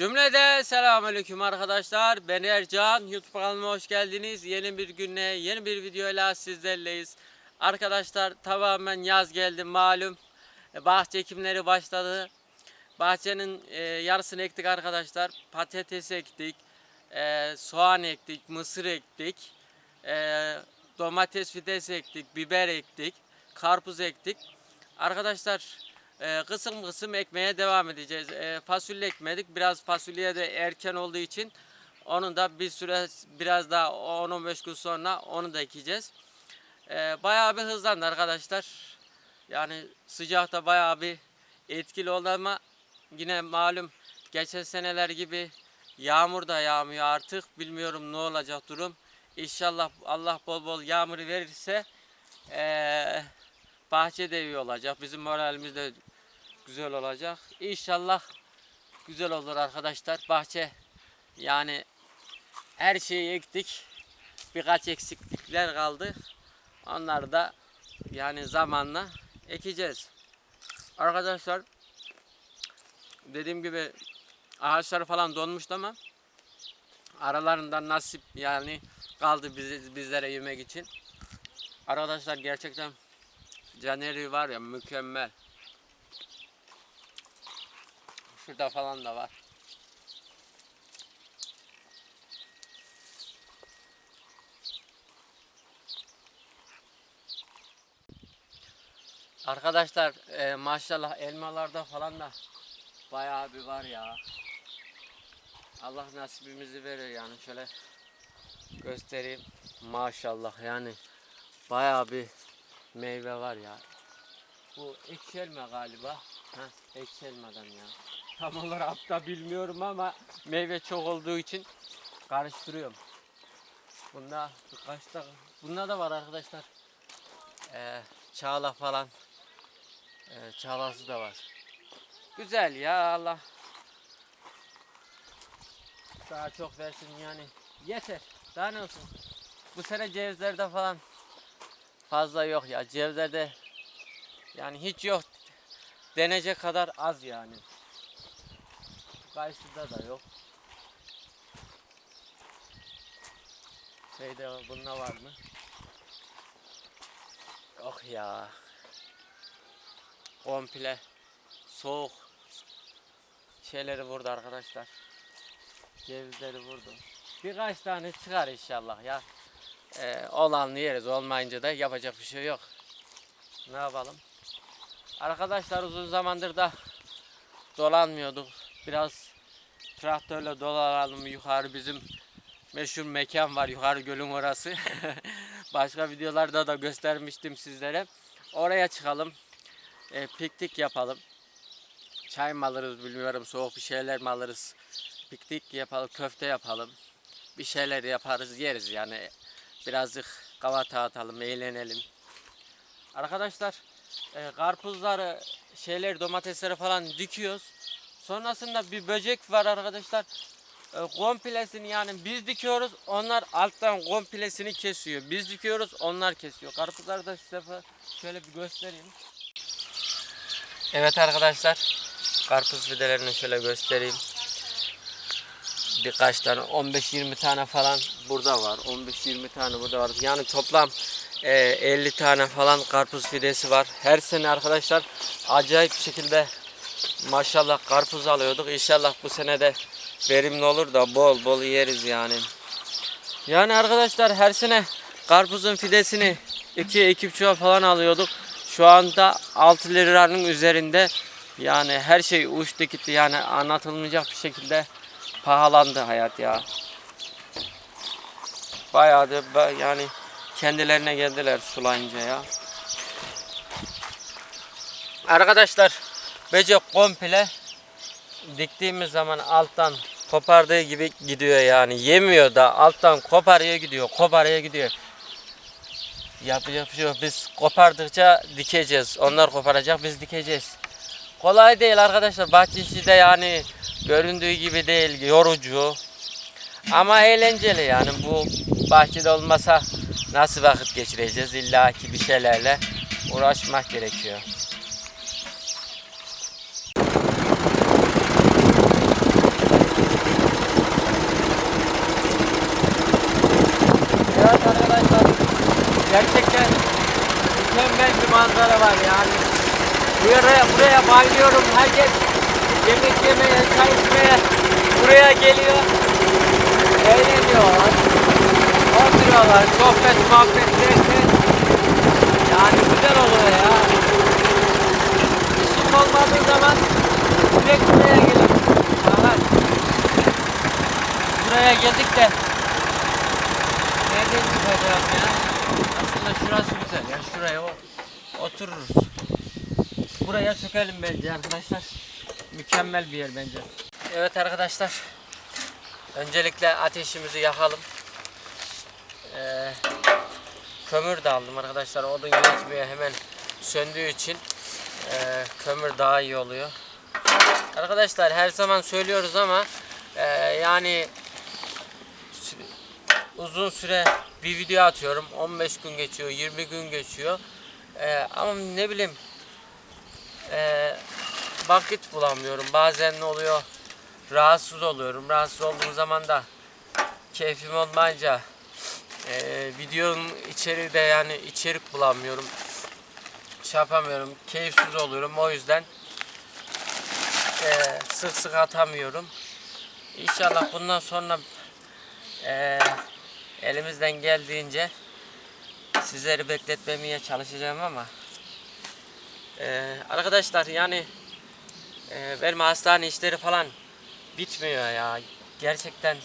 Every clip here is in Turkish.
Cümlede selamünaleyküm arkadaşlar. Ben Ercan. YouTube kanalıma hoş geldiniz. Yeni bir günle, yeni bir videoyla sizlerleyiz. Arkadaşlar tamamen yaz geldi malum. E, Bahçe ekimleri başladı. Bahçenin e, yarısını ektik arkadaşlar. Patates ektik, e, soğan ektik, mısır ektik, e, domates fides ektik, biber ektik, karpuz ektik. Arkadaşlar e, kısım kısım ekmeye devam edeceğiz. E, fasulye ekmedik. Biraz fasulye de erken olduğu için onu da bir süre biraz daha 10-15 gün sonra onu da ekeceğiz. E, bayağı bir hızlandı arkadaşlar. Yani sıcakta bayağı bir etkili oldu ama yine malum geçen seneler gibi yağmur da yağmıyor artık. Bilmiyorum ne olacak durum. İnşallah Allah bol bol yağmur verirse eee bahçe de iyi olacak. Bizim moralimiz de güzel olacak. İnşallah güzel olur arkadaşlar. Bahçe yani her şeyi ektik. Birkaç eksiklikler kaldı. Onları da yani zamanla ekeceğiz. Arkadaşlar dediğim gibi ağaçlar falan donmuştu ama aralarından nasip yani kaldı biz, bizlere yemek için. Arkadaşlar gerçekten Caneri var ya mükemmel. Şurada falan da var. Arkadaşlar e, maşallah elmalarda falan da bayağı bir var ya. Allah nasibimizi verir yani şöyle göstereyim. Maşallah yani bayağı bir meyve var ya. Bu ekşi elma galiba. Ha, ekşi elmadan ya. Tam olarak da bilmiyorum ama meyve çok olduğu için karıştırıyorum. Bunda birkaç da bunda da var arkadaşlar. Ee, çağla falan. Ee, çağlası da var. Güzel ya Allah. Daha çok versin yani. Yeter. Daha ne olsun. Bu sene cevizlerde falan fazla yok ya. Cevizlerde yani hiç yok. Denecek kadar az yani. Kayısıda da yok. Şeyde bunda var mı? Yok ya. Komple soğuk şeyleri vurdu arkadaşlar. Cevizleri vurdu. Birkaç tane çıkar inşallah ya. Ee, olanlı yeriz. Olmayınca da yapacak bir şey yok. Ne yapalım? Arkadaşlar uzun zamandır da dolanmıyorduk. Biraz traktörle dolanalım yukarı bizim meşhur mekan var yukarı gölün orası. Başka videolarda da göstermiştim sizlere. Oraya çıkalım. E, piknik yapalım. Çay mı alırız bilmiyorum soğuk bir şeyler mi alırız. Piknik yapalım köfte yapalım. Bir şeyler yaparız yeriz yani. Birazcık kavata atalım eğlenelim. Arkadaşlar e, karpuzları şeyler domatesleri falan dikiyoruz. Sonrasında bir böcek var arkadaşlar. E, komplesini yani biz dikiyoruz. Onlar alttan komplesini kesiyor. Biz dikiyoruz onlar kesiyor. Karpuzları da size şöyle bir göstereyim. Evet arkadaşlar. Karpuz fidelerini şöyle göstereyim. Birkaç tane 15-20 tane falan burada var. 15-20 tane burada var. Yani toplam e, 50 tane falan karpuz fidesi var. Her sene arkadaşlar acayip şekilde maşallah karpuz alıyorduk. İnşallah bu sene de verimli olur da bol bol yeriz yani. Yani arkadaşlar her sene karpuzun fidesini 2 iki çuval falan alıyorduk. Şu anda 6 liranın üzerinde yani her şey uçtu gitti yani anlatılmayacak bir şekilde pahalandı hayat ya. Bayağı da yani kendilerine geldiler sulayınca ya. Arkadaşlar becek komple diktiğimiz zaman alttan kopardığı gibi gidiyor yani. Yemiyor da alttan koparıyor gidiyor, koparıyor gidiyor. Yapacak bir şey. Biz kopardıkça dikeceğiz. Onlar koparacak, biz dikeceğiz. Kolay değil arkadaşlar. Bahçe işi de yani göründüğü gibi değil. Yorucu. Ama eğlenceli yani. Bu bahçede olmasa nasıl vakit geçireceğiz? İlla ki bir şeylerle uğraşmak gerekiyor. Evet arkadaşlar gerçekten mükemmel bir manzara var yani. Buraya, buraya bayılıyorum. Herkes yemek yemeye, çay içmeye buraya geliyor. Eğleniyorlar. Oturuyorlar. Sohbet, muhabbet derken yani güzel oluyor ya. İşim olmadığı zaman direkt buraya gelip Aha. Buraya geldik de Nerede çıkacağım ya? Aslında şurası güzel ya. Şuraya o, otururuz. Buraya çökelim bence arkadaşlar. Mükemmel bir yer bence. Evet arkadaşlar. Öncelikle ateşimizi yakalım. Ee, kömür de aldım arkadaşlar. Odun yetmiyor hemen söndüğü için ee, kömür daha iyi oluyor. Arkadaşlar her zaman söylüyoruz ama ee, yani uzun süre bir video atıyorum. 15 gün geçiyor, 20 gün geçiyor. Ee, ama ne bileyim ee, vakit bulamıyorum. Bazen ne oluyor? Rahatsız oluyorum. Rahatsız olduğum zaman da keyfim olmayınca ee, videonun içeriği de yani içerik bulamıyorum. Şey yapamıyorum. Keyifsiz oluyorum. O yüzden ee, sık sık atamıyorum. İnşallah bundan sonra ee, elimizden geldiğince sizleri bekletmemeye çalışacağım ama ee, arkadaşlar yani ee, benim hastane işleri falan bitmiyor ya. Gerçekten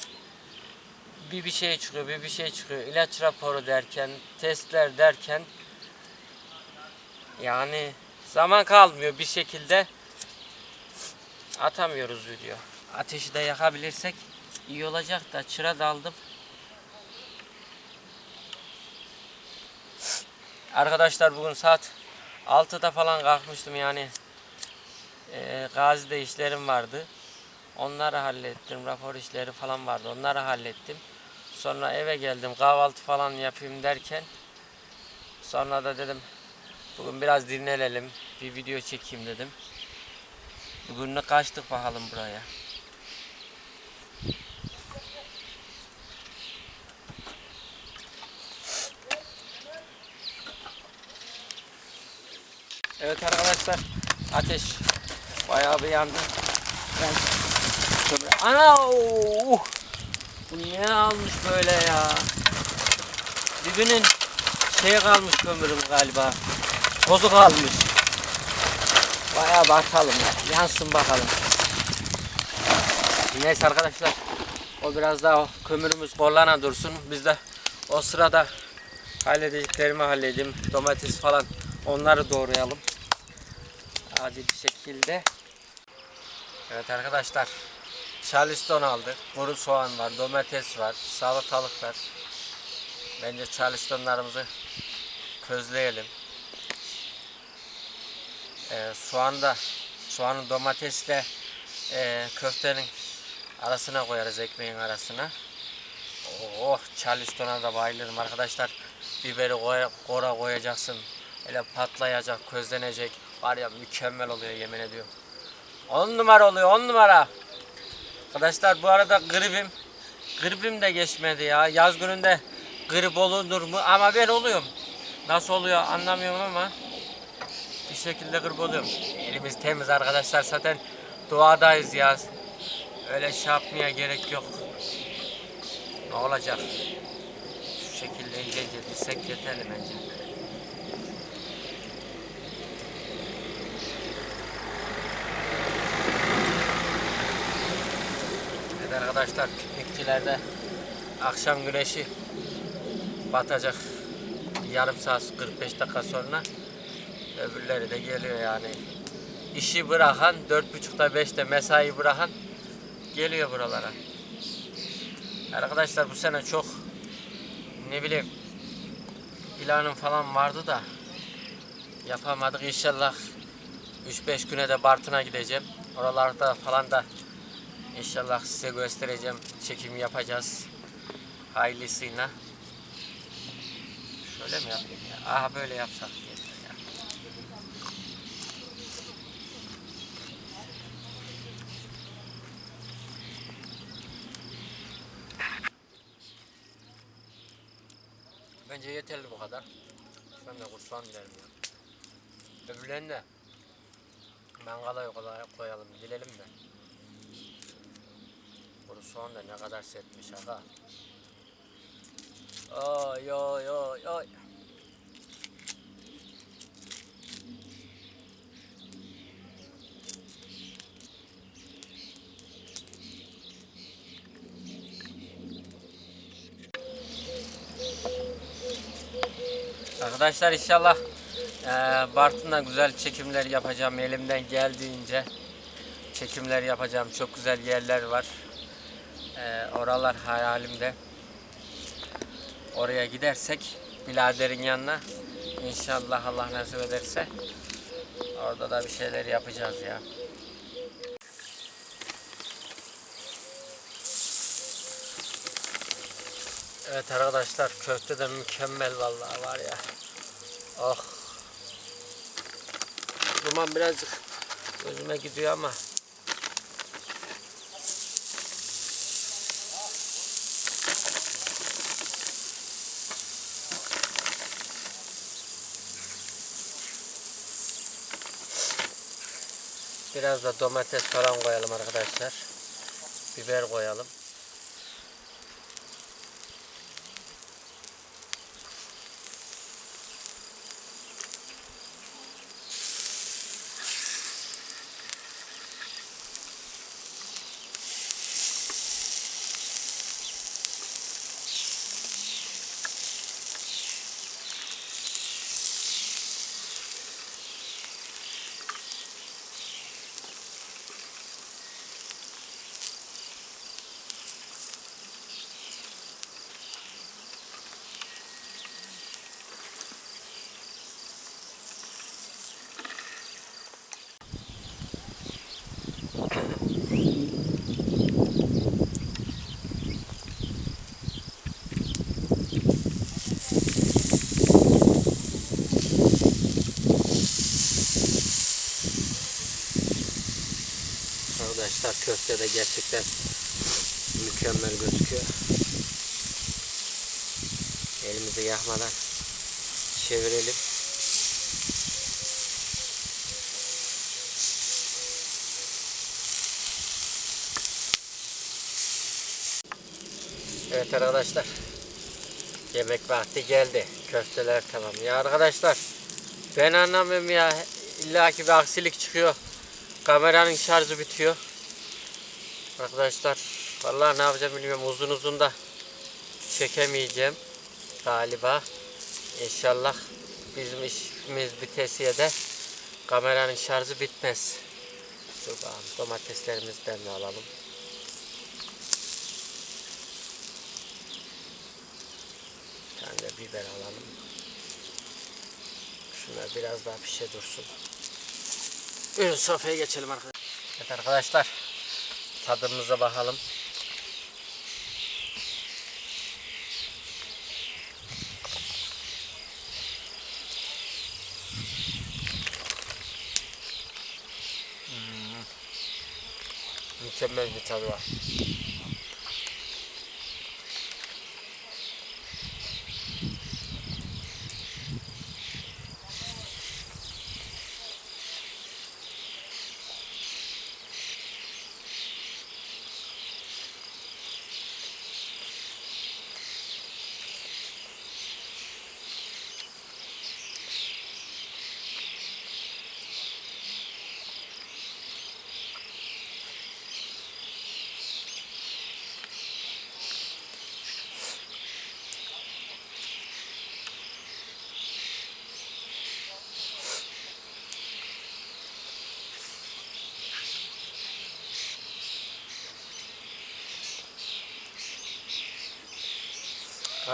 bir bir şey çıkıyor bir bir şey çıkıyor. İlaç raporu derken testler derken yani zaman kalmıyor bir şekilde. Atamıyoruz video. Ateşi de yakabilirsek iyi olacak da çıra daldım Arkadaşlar bugün saat 6'da falan kalkmıştım yani. E, Gazi'de işlerim vardı. Onları hallettim. Rapor işleri falan vardı. Onları hallettim. Sonra eve geldim. Kahvaltı falan yapayım derken sonra da dedim bugün biraz dinlenelim. Bir video çekeyim dedim. Bugün ne kaçtık bakalım buraya. Evet arkadaşlar ateş bayağı bir yandı. Ben şöyle ana uh! bu niye almış böyle ya? Dibinin şey kalmış kömürüm galiba. Tozu kalmış. Bayağı bakalım ya. Yansın bakalım. Neyse arkadaşlar. O biraz daha kömürümüz kollana dursun. Biz de o sırada halledeceklerimi halledeyim. Domates falan onları doğrayalım. Acil bir şekilde. Evet arkadaşlar. Charleston aldık. Kuru soğan var, domates var, salatalık var. Bence Charlestonlarımızı közleyelim. Ee, soğan da soğanın domatesle e, köftenin arasına koyarız ekmeğin arasına. Oh Charleston'a da bayılırım arkadaşlar. Biberi koy, kora koyacaksın. Öyle patlayacak, közlenecek. Var ya mükemmel oluyor yemin ediyorum. 10 numara oluyor 10 numara. Arkadaşlar bu arada gripim. Gripim de geçmedi ya. Yaz gününde grip olunur mu? Ama ben oluyorum. Nasıl oluyor anlamıyorum ama bir şekilde grip oluyorum. Elimiz temiz arkadaşlar zaten doğadayız ya. Öyle şey yapmaya gerek yok. Ne olacak? Şu şekilde ince dizsek yeterli bence. Evet arkadaşlar piknikçilerde akşam güneşi batacak yarım saat 45 dakika sonra öbürleri de geliyor yani. İşi bırakan 4.30'da 5'te mesai bırakan geliyor buralara. Arkadaşlar bu sene çok ne bileyim planım falan vardı da yapamadık. İnşallah 3-5 güne de Bartın'a gideceğim. Oralarda falan da İnşallah size göstereceğim. Çekim yapacağız. Hayırlısıyla. Şöyle mi yapayım ya? Aha böyle yapsak. Bence yeterli bu kadar. Sen de kursan dilerim ya. Öbürlerini de mangala koyalım dilelim de. Kuru soğan da ne kadar sertmiş aga. Oy oy oy oy. Arkadaşlar inşallah eee Bartın'da güzel çekimler yapacağım. Elimden geldiğince çekimler yapacağım. Çok güzel yerler var. Eee, oralar hayalimde. Oraya gidersek biraderin yanına inşallah Allah nasip ederse orada da bir şeyler yapacağız ya. Evet arkadaşlar köfte de mükemmel vallahi var ya. Oh. Duman birazcık gözüme gidiyor ama. Biraz da domates falan koyalım arkadaşlar. Biber koyalım. Arkadaşlar köfte de gerçekten mükemmel gözüküyor. Elimizi yakmadan çevirelim. Evet arkadaşlar. Yemek vakti geldi. Köfteler tamam. Ya arkadaşlar ben anlamıyorum ya. İlla ki bir aksilik çıkıyor. Kameranın şarjı bitiyor. Arkadaşlar vallahi ne yapacağım bilmiyorum. Uzun uzun da çekemeyeceğim galiba. İnşallah bizim işimiz bitesiye de kameranın şarjı bitmez. Dur bakalım domateslerimizden de alalım. Bir tane de biber alalım. Şunlar biraz daha pişe dursun. Buyurun sofraya geçelim arkadaşlar. Evet arkadaşlar tadımıza bakalım. Hmm. Mükemmel bir tadı var.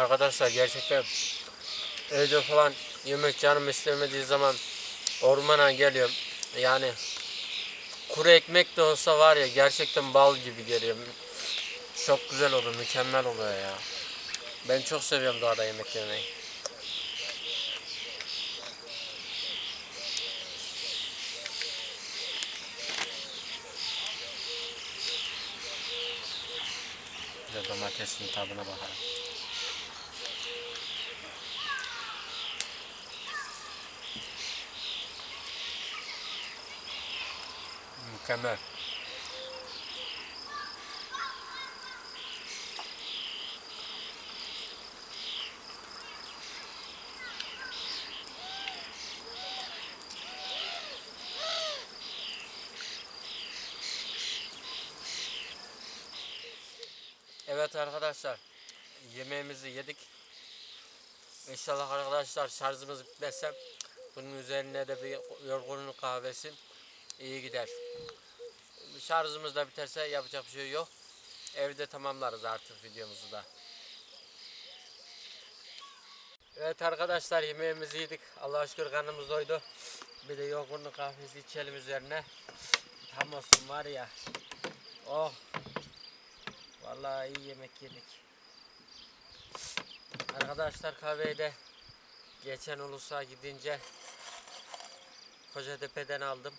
Arkadaşlar gerçekten evde falan yemek canım istemediği zaman ormana geliyorum. Yani kuru ekmek de olsa var ya gerçekten bal gibi geliyor. Çok güzel olur, mükemmel oluyor ya. Ben çok seviyorum doğada yemek yemeyi. Domatesin tadına bakalım. Mükemmel. Evet arkadaşlar yemeğimizi yedik. İnşallah arkadaşlar şarjımız bitmezse bunun üzerine de bir yorgunluk kahvesi iyi gider. Şarjımız da biterse yapacak bir şey yok. Evde tamamlarız artık videomuzu da. Evet arkadaşlar yemeğimizi yedik. Allah'a şükür karnımız doydu. Bir de yorgunluk kahvesi içelim üzerine. Tam olsun var ya. Oh. Vallahi iyi yemek yedik. Arkadaşlar kahveyi de geçen Ulus'a gidince Kocatepe'den aldım.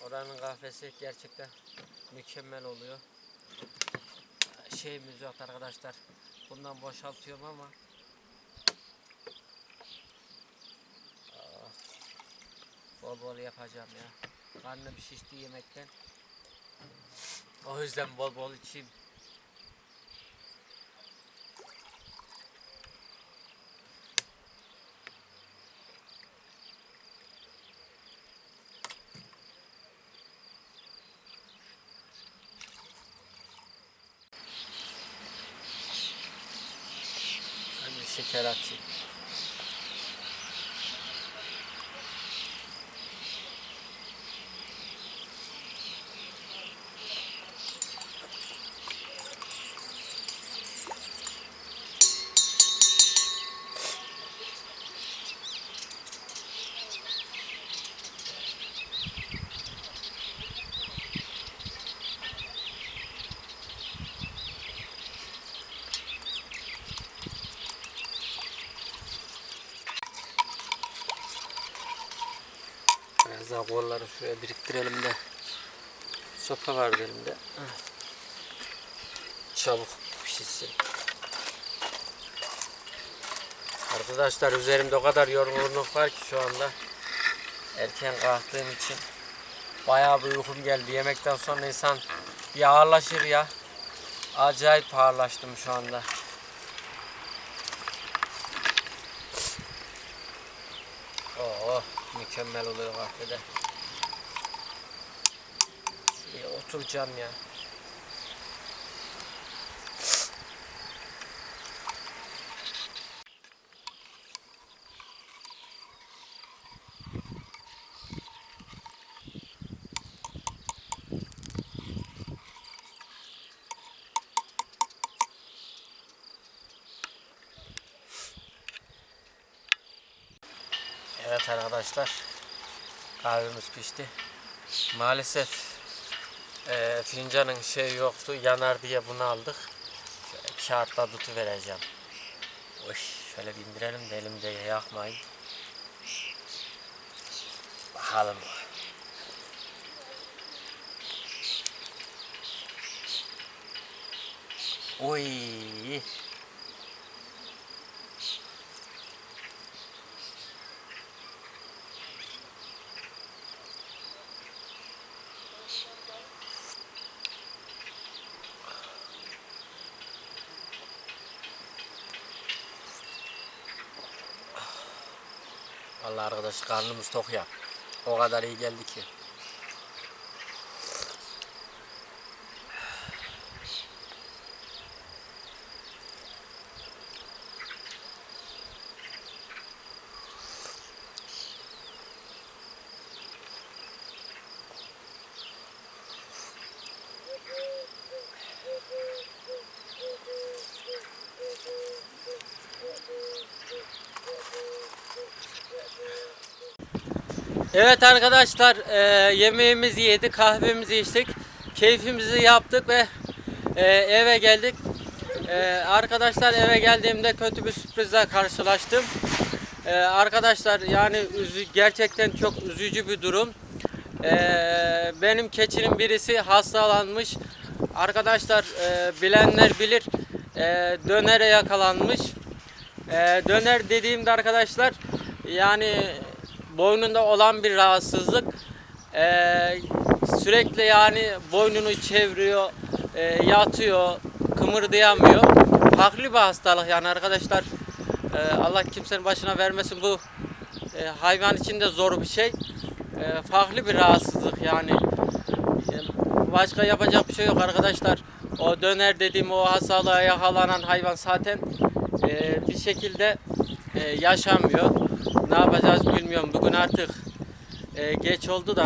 Oranın kahvesi gerçekten mükemmel oluyor. Şeyimiz yok arkadaşlar. Bundan boşaltıyorum ama Ah, bol bol yapacağım ya. Karnım şişti yemekten. O yüzden bol bol içeyim. Hadi daha kolları şuraya biriktirelim de. Sopa var elimde. Çabuk pişsin. Arkadaşlar üzerimde o kadar yorgunluk var ki şu anda. Erken kalktığım için bayağı bir uykum geldi. Yemekten sonra insan bir ağırlaşır ya. Acayip ağırlaştım şu anda. Mükemmel oluyor kahvede. Şuraya oturacağım ya. Evet arkadaşlar kahvemiz pişti. Maalesef eee fincanın şey yoktu yanar diye bunu aldık. Kağıtla tutu vereceğim. Oy, şöyle bindirelim de elimde yakmayın. Bakalım. Oy. Vallahi arkadaş karnımız tok ya. O kadar iyi geldi ki. Evet arkadaşlar e, yemeğimizi yedik, kahvemizi içtik, keyfimizi yaptık ve e, eve geldik. E, arkadaşlar eve geldiğimde kötü bir sürprizle karşılaştım. E, arkadaşlar yani üzü, gerçekten çok üzücü bir durum. E, benim keçinin birisi hastalanmış. Arkadaşlar e, bilenler bilir e, dönere yakalanmış. E, döner dediğimde arkadaşlar yani boynunda olan bir rahatsızlık. Ee, sürekli yani boynunu çeviriyor, e, yatıyor, kımırdayamıyor. Farklı bir hastalık yani arkadaşlar. E, Allah kimsenin başına vermesin bu e, hayvan için de zor bir şey. E, farklı bir rahatsızlık yani. E, Başka yapacak bir şey yok arkadaşlar. O döner dediğim o hastalığa yakalanan hayvan zaten e, bir şekilde e, yaşamıyor. Ne yapacağız bilmiyorum. Bugün artık e, geç oldu da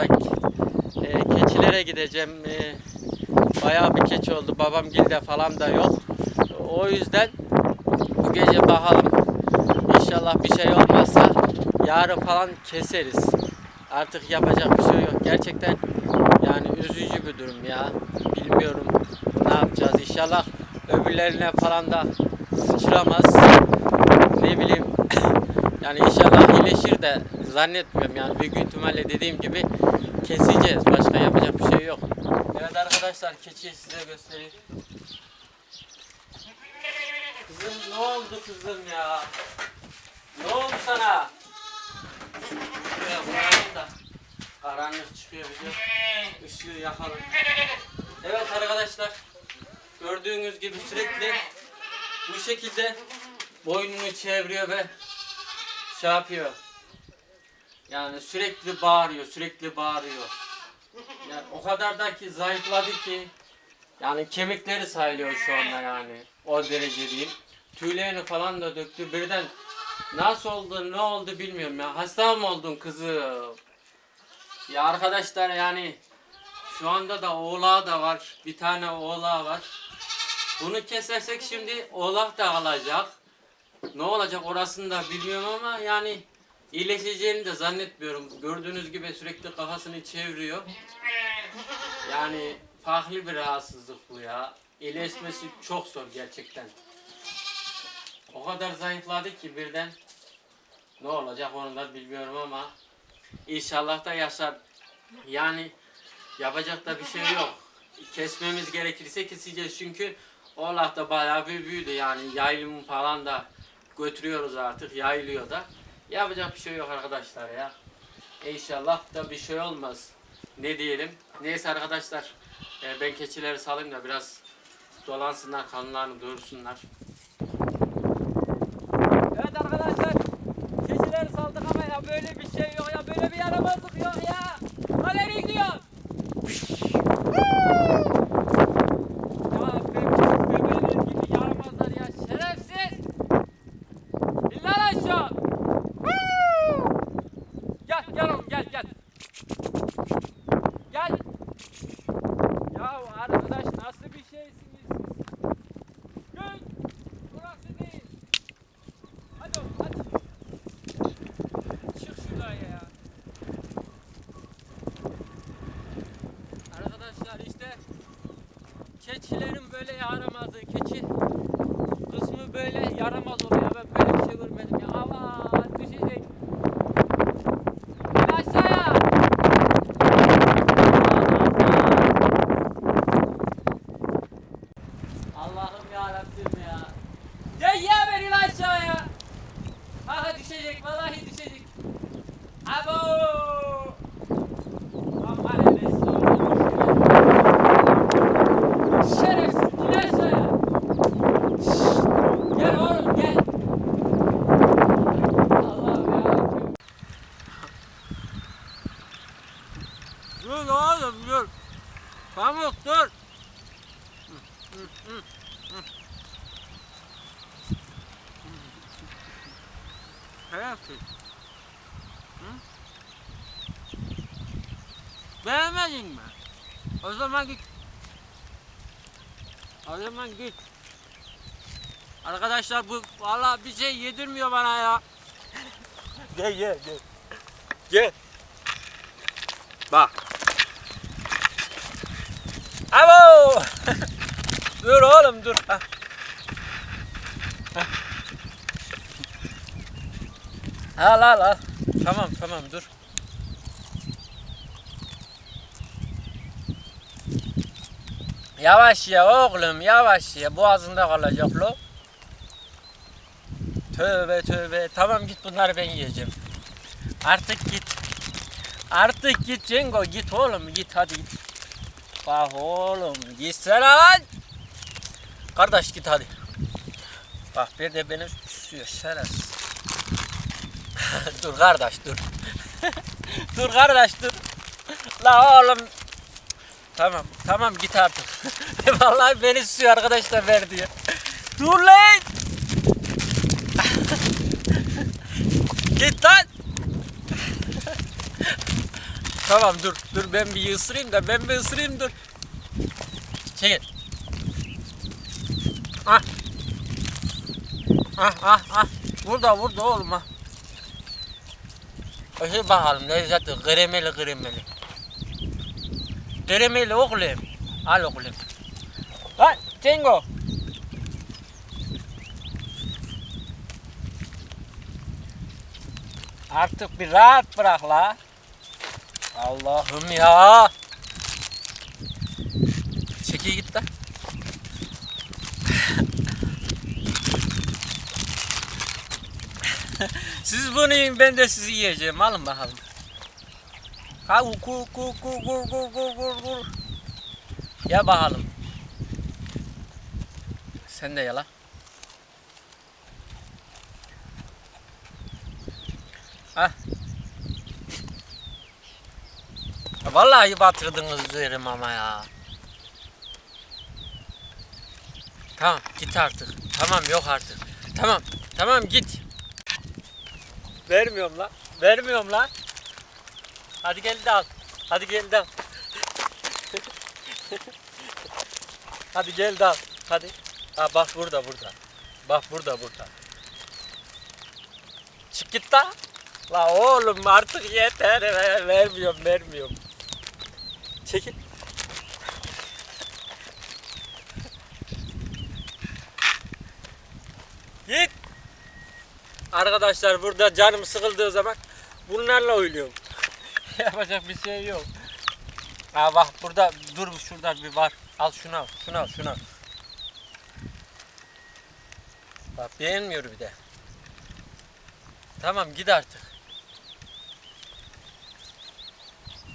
e, keçilere gideceğim. E, bayağı bir keçi oldu. Babam gilde falan da yok. O yüzden bu gece bakalım. İnşallah bir şey olmazsa yarın falan keseriz. Artık yapacak bir şey yok. Gerçekten yani üzücü bir durum ya. Bilmiyorum ne yapacağız. İnşallah öbürlerine falan da sıçramaz. Ne bileyim. Yani inşallah iyileşir de zannetmiyorum yani büyük ihtimalle dediğim gibi keseceğiz. Başka yapacak bir şey yok. Evet arkadaşlar keçiyi size göstereyim. Kızım ne oldu kızım ya? Ne oldu sana? Şuraya koyalım da karanlık çıkıyor bir de ışığı yakalım. Evet arkadaşlar gördüğünüz gibi sürekli bu şekilde boynunu çeviriyor ve şey yapıyor. Yani sürekli bağırıyor, sürekli bağırıyor. Yani o kadar da ki zayıfladı ki yani kemikleri sayılıyor şu anda yani. O derece diyeyim. Tüylerini falan da döktü. Birden nasıl oldu, ne oldu bilmiyorum ya. Hasta mı oldun kızım? Ya arkadaşlar yani şu anda da oğlağı da var. Bir tane oğlağı var. Bunu kesersek şimdi oğlak da alacak. Ne olacak orasını da bilmiyorum ama yani iyileşeceğini de zannetmiyorum. Gördüğünüz gibi sürekli kafasını çeviriyor. Yani farklı bir rahatsızlık bu ya. İyileşmesi çok zor gerçekten. O kadar zayıfladı ki birden ne olacak onu da bilmiyorum ama inşallah da yaşar. Yani yapacak da bir şey yok. Kesmemiz gerekirse keseceğiz çünkü Oğlak da bayağı bir büyüdü yani yaylım falan da götürüyoruz artık yayılıyor da. Yapacak bir şey yok arkadaşlar ya. İnşallah da bir şey olmaz. Ne diyelim. Neyse arkadaşlar e, ben keçileri salayım da biraz dolansınlar kanlarını doyursunlar. Evet arkadaşlar keçileri saldık ama ya böyle bir şey yok ya böyle bir yaramazlık yok ya. Lan nereye gidiyorsun? Ya benim bebeğiniz gibi yaramazlar ya şerefsiz. İn lan aşağı. Gel gel oğlum gel gel. Gel. Ya arkadaş nasıl bir şeysiniz siz? Gel. Burası değil. Hadi oğlum hadi. Çık şuradan ya. Arkadaşlar işte keçilerin böyle yaramazı, keçi kısmı böyle yaramaz oluyor. Ben böyle bir şey görmedim ya. Aman düşecek. İn aşağıya. Allah'ım ya Rabbim ya. Ya ya beni lan aşağıya. Aha düşecek vallahi düşecek. Abo. Aman enes. Şerefsiz in aşağıya. Şşş. Gel oğlum gel. Allah'ım ya. Dur oğlum dur. Pamuk dur. Hı? Beğenmedin mi? O zaman git. O zaman git. Arkadaşlar bu vallahi bir şey yedirmiyor bana ya. gel gel gel. Gel. Bak. Abo! dur oğlum dur. Ha. Ha. Al al al. Tamam tamam dur. Yavaş ya oğlum yavaş ya boğazında kalacak lo. Tövbe tövbe tamam git bunları ben yiyeceğim. Artık git. Artık git Cengo git oğlum git hadi git. Bak oğlum gitsene lan. Kardeş git hadi. Bak bir de beni susuyor şerefsiz. dur kardeş dur. dur kardeş dur. La oğlum. Tamam tamam git artık. Vallahi beni susuyor arkadaşlar ver diyor. Dur lan. git lan. Tamam dur dur ben bir ısırayım da ben bir ısırayım dur. Çekil. Ah. Ah ah ah. Burada burada oğlum ah. Hadi bakalım lezzeti kremeli kremeli. Kremeli oğlum. Al oğlum. Lan Cengo. Artık bir rahat bırak la. Allah'ım ya. Çekil git. Siz bunu yiyin ben de sizi yiyeceğim. Alın bakalım. Ha ku ku ku gur gur gur gur gur. Ya bakalım. Sen de yala. Ah Vallahi batırdınız üzerim ama ya. Tamam git artık. Tamam yok artık. Tamam tamam git. Vermiyorum lan. Vermiyorum lan. Hadi gel de al. Hadi gel de al. Hadi gel de al. Hadi. Ha bak burada burada. Bak burada burada. Çık git lan. La oğlum artık yeter. Ver- Vermiyorum vermiyorum. Çekil. Git. Arkadaşlar burada canım sıkıldığı zaman bunlarla oynuyorum. Yapacak bir şey yok. Ha bak burada dur şurada bir var. Al şunu al, şunu al, şunu al. Bak beğenmiyor bir de. Tamam git artık.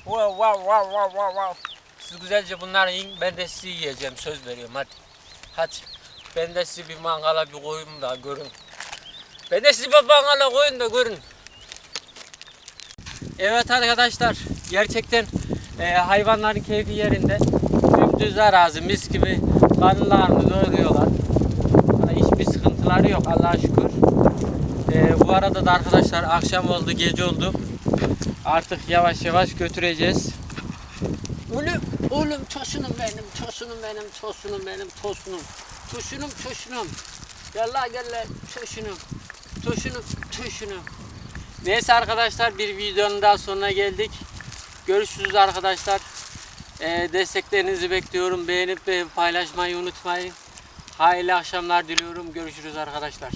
Wow wow wow wow wow wow. Siz güzelce bunları yiyin ben de sizi yiyeceğim söz veriyorum hadi. Hadi. Ben de sizi bir mangala bir koyayım da görün. Ben de sizi bir mangala koyun da görün. Evet arkadaşlar gerçekten e, hayvanların keyfi yerinde. Dümdüz arazi mis gibi karınlarını doyuruyorlar. Bana hiçbir sıkıntıları yok Allah'a şükür. E, bu arada da arkadaşlar akşam oldu gece oldu. Artık yavaş yavaş götüreceğiz. Oğlum, oğlum çosunum benim, çosunum benim, çosunum benim, tosunum. Çosunum, çosunum. Gel la gel la, çosunum. Çosunum, çosunum. Neyse arkadaşlar bir videonun daha sonuna geldik. Görüşürüz arkadaşlar. Ee, desteklerinizi bekliyorum. Beğenip ve paylaşmayı unutmayın. Hayırlı akşamlar diliyorum. Görüşürüz arkadaşlar.